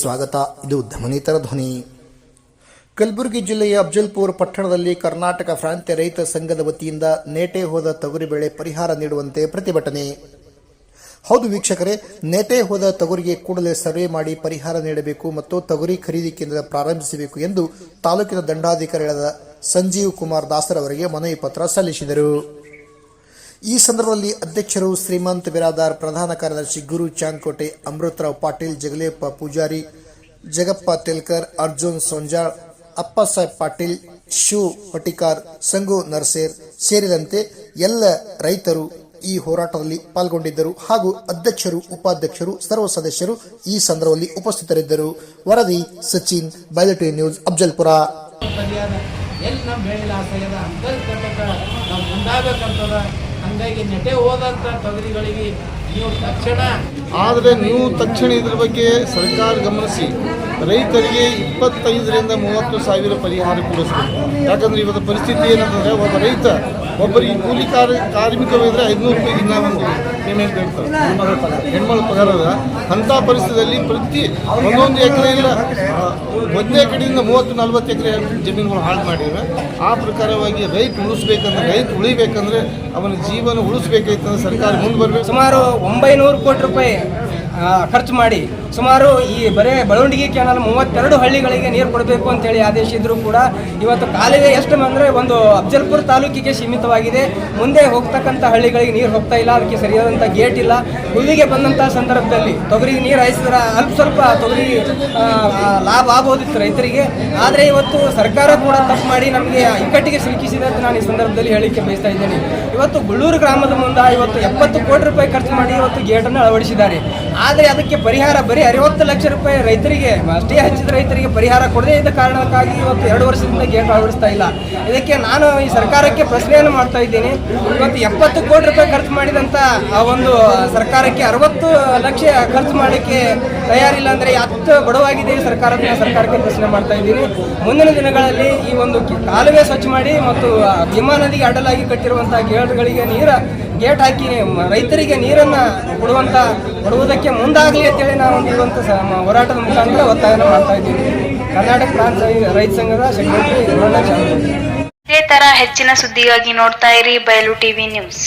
ಸ್ವಾಗತ. ಇದು ಧಮನಿತರ ಧ್ವನಿ. ಕಲಬುರಗಿ ಜಿಲ್ಲೆಯ ಅಫ್ಜಲ್ಪುರ್ ಪಟ್ಟಣದಲ್ಲಿ ಕರ್ನಾಟಕ ಪ್ರಾಂತ್ಯ ರೈತ ಸಂಘದ ವತಿಯಿಂದ ನೇಟೆ ಹೋದ ತೊಗರಿಬೇಳೆ ಪರಿಹಾರ ನೀಡುವಂತೆ ಪ್ರತಿಭಟನೆ. ಹೌದು ವೀಕ್ಷಕರೇ, ನೇಟೆ ಹೋದ ತೊಗರಿಗೆ ಕೂಡಲೇ ಸರ್ವೆ ಮಾಡಿ ಪರಿಹಾರ ನೀಡಬೇಕು ಮತ್ತು ತೊಗರಿ ಖರೀದಿ ಕೇಂದ್ರ ಪ್ರಾರಂಭಿಸಬೇಕು ಎಂದು ತಾಲೂಕಿನ ದಂಡಾಧಿಕಾರಿಗಳಾದ ಸಂಜೀವ್ ಕುಮಾರ್ ದಾಸರವರಿಗೆ ಮನವಿ ಪತ್ರ ಸಲ್ಲಿಸಿದರು. ಈ ಸಂದರ್ಭದಲ್ಲಿ ಅಧ್ಯಕ್ಷರು ಶ್ರೀಮಂತ್ ಬಿರಾದಾರ್, ಪ್ರಧಾನ ಕಾರ್ಯದರ್ಶಿ ಗುರು ಚಾಂಕೋಟೆ ಅಮೃತರಾವ್ ಪಾಟೀಲ್ ಜಗಲೇಪ್ಪ ಪೂಜಾರಿ, ಜಗಪ್ಪ ತೆಲ್ಕರ್, ಅರ್ಜುನ್ ಸೊಂಜಾಳ್ ಅಪ್ಪಸಾಹೇಬ್ ಪಾಟೀಲ್, ಶಿವ್ ಪಟಿಕಾರ್, ಸಂಗು ನರ್ಸೇರ್ ಸೇರಿದಂತೆ ಎಲ್ಲ ರೈತರು ಈ ಹೋರಾಟದಲ್ಲಿ ಪಾಲ್ಗೊಂಡಿದ್ದರು. ಹಾಗೂ ಅಧ್ಯಕ್ಷರು, ಉಪಾಧ್ಯಕ್ಷರು, ಸರ್ವ ಸದಸ್ಯರು ಈ ಸಂದರ್ಭದಲ್ಲಿ ಉಪಸ್ಥಿತರಿದ್ದರು. ವರದಿ ಸಚಿನ್ ಬೈಲಟಿ ನ್ಯೂಸ್, ಅಫ್ಜಲ್ಪುರ. ಹಂಗಾಗಿ ನೆಟೆ ಹೋದಂಥ ತೊಗರಿಗಳಿಗೆ ನೀವು ತಕ್ಷಣ ಆದರೆ ನೀವು ತಕ್ಷಣ ಇದ್ರ ಬಗ್ಗೆ ಸರ್ಕಾರ ಗಮನಿಸಿ. ರೈತರಿಗೆ ಇಪ್ಪತ್ತೈದರಿಂದ ಮೂವತ್ತು ಸಾವಿರ ಪರಿಹಾರ ಕೊಡಿಸ್ಬೇಕು. ಯಾಕಂದ್ರೆ ಇವತ್ತು ಪರಿಸ್ಥಿತಿ ಏನಂತಂದರೆ, ಒಬ್ಬ ರೈತ ಒಬ್ಬರಿಗೆ ಕೂಲಿ ಕಾರ್ಮಿಕರು ಇದ್ದರೆ ಐದುನೂರು ರೂಪಾಯಿ ಇನ್ನೂ ಒಂದು ಪೇಮೆಂಟ್ ಇರ್ತಾರೆ ಹೆಣ್ಮಳ ಅಂಥ ಪರಿಸ್ಥಿತಿಯಲ್ಲಿ ಪ್ರತಿ ಒಂದೊಂದು ಎಕರೆ ಇಲ್ಲ ಒಂದೇ ಕಡೆಯಿಂದ ಮೂವತ್ತು, ನಲ್ವತ್ತು ಎಕರೆ ಜಮೀನುಗಳು ಹಾಳು ಮಾಡಿದ್ರೆ, ಆ ಪ್ರಕಾರವಾಗಿ ರೈತ ಉಳಿಸ್ಬೇಕಂದ್ರೆ, ರೈತ ಉಳಿಬೇಕಂದ್ರೆ ಅವನ ಜೀವನ ಉಳಿಸ್ಬೇಕಾಯ್ತಂದ್ರೆ ಸರ್ಕಾರ ಮುಂದೆ ಬರಬೇಕು. ಸುಮಾರು ಒಂಬೈನೂರು ಕೋಟಿ ರೂಪಾಯಿ ಖರ್ಚು ಮಾಡಿ ಸುಮಾರು ಈ ಬರೇ ಬೆಳವಣಿಗೆ ಕ್ಯಾನಲ್ ಮೂವತ್ತೆರಡು ಹಳ್ಳಿಗಳಿಗೆ ನೀರು ಕೊಡಬೇಕು ಅಂತೇಳಿ ಆದೇಶಿದ್ರು ಕೂಡ ಇವತ್ತು ಕಾಲುವೆ ಎಷ್ಟು ಅಂದರೆ ಒಂದು ಅಫ್ಜಲ್ಪುರ ತಾಲೂಕಿಗೆ ಸೀಮಿತವಾಗಿದೆ. ಮುಂದೆ ಹೋಗ್ತಕ್ಕಂಥ ಹಳ್ಳಿಗಳಿಗೆ ನೀರು ಹೋಗ್ತಾ ಇಲ್ಲ, ಅದಕ್ಕೆ ಸರಿಯಾದಂಥ ಗೇಟ್ ಇಲ್ಲ. ಹುಲ್ಲಿಗೆ ಬಂದಂಥ ಸಂದರ್ಭದಲ್ಲಿ ತೊಗರಿಗೆ ನೀರು ಹಾಯಿಸಿದ್ರೆ ಅಲ್ಪ ಸ್ವಲ್ಪ ತೊಗರಿ ಲಾಭ ಆಗ್ಬೋದಿತ್ತು ರೈತರಿಗೆ. ಆದರೆ ಇವತ್ತು ಸರ್ಕಾರ ಕೂಡ ತಪ್ಪು ಮಾಡಿ ನಮಗೆ ಇಕ್ಕಟ್ಟಿಗೆ ಸಿಲುಕಿಸಿದೆ ಅಂತ ನಾನು ಈ ಸಂದರ್ಭದಲ್ಲಿ ಹೇಳಿಕೆ ಬಯಸ್ತಾ ಇದ್ದೇನೆ. ಇವತ್ತು ಗುಳ್ಳೂರು ಗ್ರಾಮದ ಮುಂದೆ ಇವತ್ತು ಎಪ್ಪತ್ತು ಕೋಟಿ ರೂಪಾಯಿ ಖರ್ಚು ಮಾಡಿ ಇವತ್ತು ಗೇಟನ್ನು ಅಳವಡಿಸಿದ್ದಾರೆ. ಆದರೆ ಅದಕ್ಕೆ ಪರಿಹಾರ ಬರೀ ಅರವತ್ತು ಲಕ್ಷ ರೂಪಾಯಿ ರೈತರಿಗೆ ಅಷ್ಟೇ ಹಚ್ಚಿದ ರೈತರಿಗೆ ಪರಿಹಾರ ಕೊಡದೇ ಇದ್ದ ಕಾರಣಕ್ಕಾಗಿ ಇವತ್ತು ಎರಡು ವರ್ಷದಿಂದ ಗೇಟ್ ಅಳವಡಿಸ್ತಾ ಇಲ್ಲ. ಇದಕ್ಕೆ ನಾನು ಈ ಸರ್ಕಾರಕ್ಕೆ ಪ್ರಶ್ನೆಯನ್ನು ಮಾಡ್ತಾ ಇದ್ದೀನಿ. ಇವತ್ತು ಎಪ್ಪತ್ತು ಕೋಟಿ ರೂಪಾಯಿ ಖರ್ಚು ಮಾಡಿದಂಥ ಆ ಒಂದು ಸರ್ಕಾರಕ್ಕೆ ಅರವತ್ತು ಲಕ್ಷ ಖರ್ಚು ಮಾಡಲಿಕ್ಕೆ ತಯಾರಿಲ್ಲ ಅಂದರೆ ಹತ್ತು ಬಡವಾಗಿದೆ ಸರ್ಕಾರದಿಂದ ಸರ್ಕಾರಕ್ಕೆ ಪ್ರಶ್ನೆ ಮಾಡ್ತಾ ಇದ್ದೀವಿ. ಮುಂದಿನ ದಿನಗಳಲ್ಲಿ ಈ ಒಂದು ಕಾಲುವೆ ಸ್ವಚ್ಛ ಮಾಡಿ ಮತ್ತು ಭೀಮಾ ನದಿಗೆ ಅಡ್ಡಲಾಗಿ ಕಟ್ಟಿರುವಂತಹ ಗೇಟ್ಗಳಿಗೆ ನೀರ, ಗೇಟ್ ಹಾಕಿ ರೈತರಿಗೆ ನೀರನ್ನು ಕೊಡುವಂಥ ಕೊಡುವುದಕ್ಕೆ ಮುಂದಾಗಲಿ ಅಂತೇಳಿ ನಾನು ಒಂದು ಹೋರಾಟದ ಮುಖಾಂತರ ಒತ್ತಾಯನ ಮಾಡ್ತಾ ಇದ್ದೀನಿ ಕರ್ನಾಟಕ ಪ್ರಾಂತ ರೈತ ಸಂಘದ ಸೆಕ್ರೆಟರಿ ಇದೇ ತರ ಹೆಚ್ಚಿನ ಸುದ್ದಿಗಾಗಿ ನೋಡ್ತಾ ಇರಿ ಬಯಲು ಟಿವಿ ನ್ಯೂಸ್.